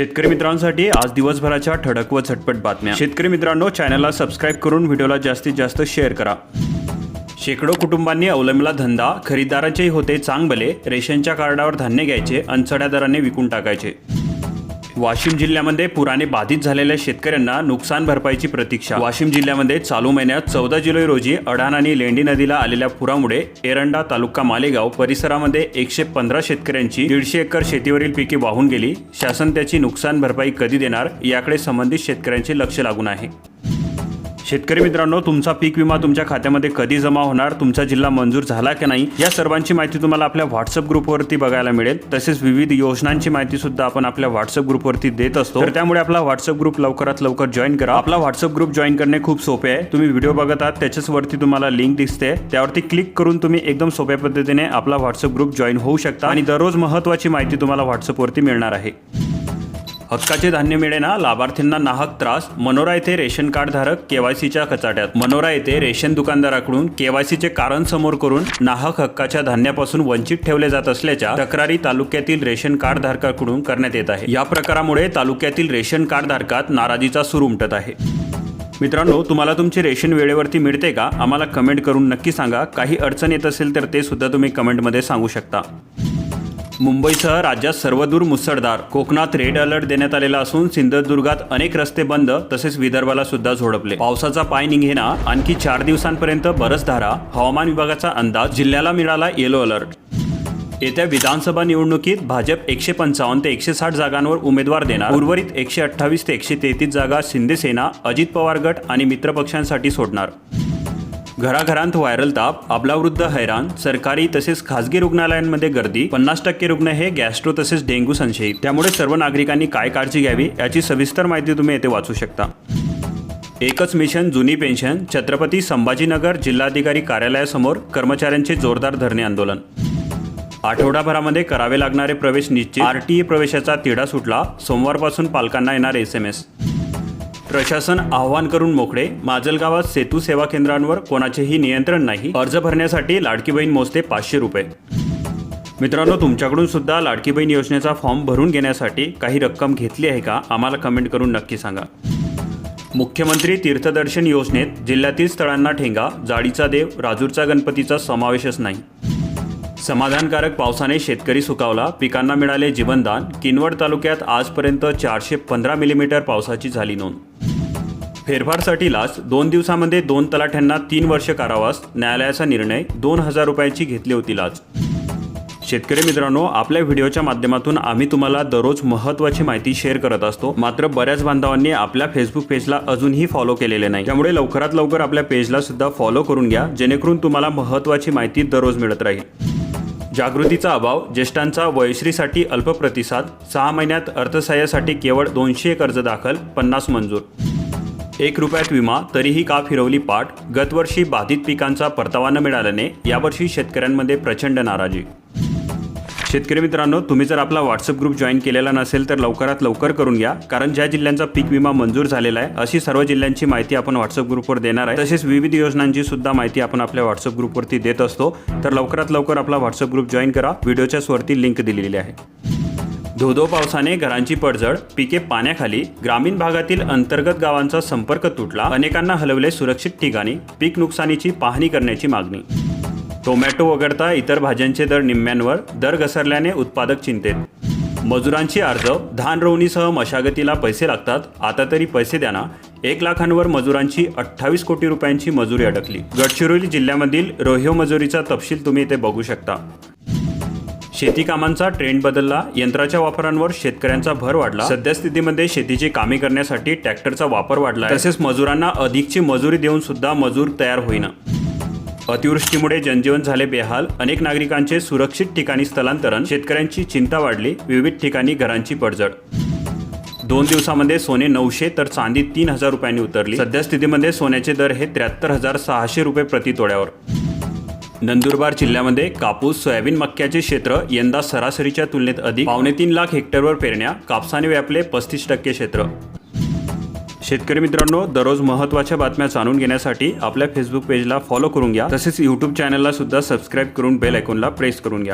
शेतकरी मित्रांसाठी आज दिवसभराच्या ठळक व झटपट बातम्या. शेतकरी मित्रांनो चॅनलला सबस्क्राईब करून व्हिडिओला जास्तीत जास्त शेअर करा. शेकडो कुटुंबांनी अवलंबला धंदा खरीदाराचेही होते चांगले रेशनच्या कार्डावर धान्य घ्यायचे आणि चढ्या दराने विकून टाकायचे. वाशिम जिल्ह्यामध्ये पुराने बाधित झालेल्या शेतकऱ्यांना नुकसान भरपाईची प्रतीक्षा. वाशिम जिल्ह्यामध्ये चालू महिन्यात चौदा जुलै रोजी अडाण आणि लेंडी नदीला आलेल्या पुरामुळे एरंडा तालुका मालेगाव परिसरामध्ये एकशे पंधरा शेतकऱ्यांची दीडशे एकर शेतीवरील पिके वाहून गेली. शासन त्याची नुकसान भरपाई कधी देणार याकडे संबंधित शेतकऱ्यांचे लक्ष लागून आहे. शेतकरी मित्रांनो तुमचा पीक विमा तुमच्या खात्यामध्ये कधी जमा होणार तुमचा जिल्हा मंजूर झाला की नाही या सर्वांची माहिती तुम्हाला आपल्या व्हॉट्सअप ग्रुपवरती बघायला मिळेल. तसेच विविध योजनांची माहिती सुद्धा आपण आपल्या व्हॉट्सअप ग्रुपवरती देत असतो. तर त्यामुळे आपला व्हॉट्सअप ग्रुप लवकरात लवकर जॉईन करा. आपला व्हॉट्सअप ग्रुप जॉईन करणे खूप सोपे आहे. तुम्ही व्हिडिओ बघत आहात त्याच्याच वरती तुम्हाला लिंक दिसते. त्यावरती क्लिक करून तुम्ही एकदम सोप्या पद्धतीने आपला व्हॉट्सअप ग्रुप जॉईन होऊ शकता. आणि दररोज महत्त्वाची माहिती तुम्हाला व्हॉट्सअपवरती मिळणार आहे. हक्काचे धान्य मिळेना लाभार्थींना नाहक त्रास मनोरा येथे रेशन कार्ड धारक केवायसीच्या कचाट्यात. मनोरा येथे रेशन दुकानदाराकडून केवायसीचे कारण समोर करून नाहक हक्काच्या धान्यापासून वंचित ठेवले जात असल्याच्या तक्रारी तालुक्यातील रेशन कार्ड धारकाकडून करण्यात येत आहे. या प्रकारामुळे तालुक्यातील रेशन कार्ड धारकात नाराजीचा सूर उमटत आहे. मित्रांनो तुम्हाला तुमचे रेशन वेळेवरती मिळते का? आम्हाला कमेंट करून नक्की सांगा. काही अडचण येत असेल तर ते सुद्धा तुम्ही कमेंटमध्ये सांगू शकता. मुंबईसह राज्यात सर्वदूर मुसळधार. कोकणात रेड अलर्ट देण्यात आलेला असून सिंधुदुर्गात अनेक रस्ते बंद तसेच विदर्भाला सुद्धा झोडपले. पावसाचा पाय निघेना आणखी चार दिवसांपर्यंत बरसधारा हवामान विभागाचा अंदाज जिल्ह्याला मिळाला येलो अलर्ट येत्या विधानसभा निवडणुकीत भाजप एकशे पंचावन्न ते एकशे साठ जागांवर उमेदवार देणार. उर्वरित एकशे अठ्ठावीस ते एकशे तेहतीस जागा शिंदेसेना अजित पवार गट आणि मित्रपक्षांसाठी सोडणार. घराघरांत व्हायरल ताप अबलावृद्ध हैराण सरकारी तसेच खासगी रुग्णालयांमध्ये गर्दी पन्नास टक्के रुग्ण हे गॅस्ट्रो तसेच डेंग्यू संशयित. त्यामुळे सर्व नागरिकांनी काय काळजी घ्यावी याची सविस्तर माहिती तुम्ही येथे वाचू शकता. एकच मिशन जुनी पेन्शन छत्रपती संभाजीनगर जिल्हाधिकारी कार्यालयासमोर कर्मचाऱ्यांचे जोरदार धरणे आंदोलन. आठवडाभरामध्ये करावे लागणारे प्रवेश निश्चित. आर टी प्रवेशाचा तिढा सुटला. सोमवारपासून पालकांना येणार एस एम एस. प्रशासन आव्हान करून मोकळे. माजलगावात सेतू सेवा केंद्रांवर कोणाचेही नियंत्रण नाही. अर्ज भरण्यासाठी लाडकी बहीण मोजते पाचशे रुपये. मित्रांनो तुमच्याकडून सुद्धा लाडकी बहीण योजनेचा फॉर्म भरून घेण्यासाठी काही रक्कम घेतली आहे का? आम्हाला कमेंट करून नक्की सांगा. मुख्यमंत्री तीर्थदर्शन योजनेत जिल्ह्यातील स्थळांना ठेंगा जाडीचा देव राजूरचा गणपतीचा समावेशच नाही. समाधानकारक पावसाने शेतकरी सुकावला. पिकांना मिळाले जीवनदान. किनवट तालुक्यात आजपर्यंत चारशे पंधरा मिलीमीटर पावसाची झाली नोंद. फेरफारसाठी लाच. दोन दिवसामध्ये दोन तलाठ्यांना तीन वर्ष कारावास. न्यायालयाचा निर्णय. दोन हजार रुपयाची घेतली होती लाच. शेतकरी मित्रांनो आपल्या व्हिडिओच्या माध्यमातून आम्ही तुम्हाला दररोज महत्त्वाची माहिती शेअर करत असतो. मात्र बऱ्याच बांधवांनी आपल्या फेसबुक पेजला अजूनही फॉलो केलेले नाही. त्यामुळे लवकरात लवकर आपल्या पेजला सुद्धा फॉलो करून घ्या. जेणेकरून तुम्हाला महत्त्वाची माहिती दररोज मिळत राहील. जागृतीचा अभाव ज्येष्ठांचा वयश्रीसाठी अल्प प्रतिसाद सहा महिन्यात अर्थसहाय्यासाठी केवळ दोनशे एक अर्ज दाखल पन्नास मंजूर. एक रुपयात विमा तरीही का फिरवली पाठ गतवर्षी बाधित पिकांचा परतावा न मिळाल्याने यावर्षी शेतकऱ्यांमध्ये प्रचंड नाराजी. शेतकरी मित्रांनो तुम्ही जर आपला व्हॉट्सअप ग्रुप जॉईन केलेला नसेल तर लवकरात लवकर करून घ्या. कारण ज्या जिल्ह्यांचा पीक विमा मंजूर झालेला आहे अशी सर्व जिल्ह्यांची माहिती आपण व्हॉट्सअप ग्रुपवर देणार आहे. तसेच विविध योजनांची सुद्धा माहिती आपण आपल्या व्हॉट्सअप ग्रुपवरती देत असतो. तर लवकरात लवकर आपला व्हॉट्सअप ग्रुप जॉईन करा. व्हिडिओच्याच वरती लिंक दिलेली आहे. धोधो पावसाने घरांची पडझड पिके पाण्याखाली ग्रामीण भागातील अंतर्गत गावांचा संपर्क तुटला अनेकांना हलवले सुरक्षित ठिकाणी पीक नुकसानीची पाहणी करण्याची मागणी. टोमॅटो वगळता इतर भाज्यांचे दर निम्म्यांवर दर घसरल्याने उत्पादक चिंतेत. मजुरांची अर्ज धान रोवणीसह मशागतीला पैसे लागतात आता तरी पैसे द्या ना. एक लाखांवर मजुरांची अठ्ठावीस कोटी रुपयांची मजुरी अडकली. गडचिरोली जिल्ह्यामधील रोह्यो मजुरीचा तपशील तुम्ही इथे बघू शकता. शेती कामांचा ट्रेंड बदलला यंत्राच्या वापरांवर शेतकऱ्यांचा भर वाढला. सद्यस्थितीमध्ये शेतीची कामे करण्यासाठी ट्रॅक्टरचा वापर वाढला तसेच मजुरांना अधिकची मजुरी देऊन सुद्धा मजूर तयार होईना. अतिवृष्टीमुळे जनजीवन झाले बेहाल. अनेक नागरिकांचे सुरक्षित ठिकाणी स्थलांतरण. शेतकऱ्यांची चिंता वाढली. विविध ठिकाणी घरांची पडझड. दोन दिवसामध्ये सोने नऊशे तर चांदी तीन हजार रुपयांनी उतरली. सध्या स्थितीमध्ये सोन्याचे दर हे त्र्याहत्तर हजार सहाशे रुपये प्रति तोड्यावर नंदुरबार जिल्ह्यामध्ये कापूस सोयाबीन मक्याचे क्षेत्र यंदा सरासरीच्या तुलनेत अधिक. पावणे तीन लाख हेक्टरवर पेरण्या. कापसाने व्यापले पस्तीस टक्के क्षेत्र. शेतकरी मित्रांनो दररोज महत्त्वाच्या बातम्या जाणून घेण्यासाठी आपल्या फेसबुक पेजला फॉलो करून घ्या. तसेच युट्यूब चॅनलला सुद्धा सबस्क्राईब करून बेल आयकॉनला प्रेस करून घ्या.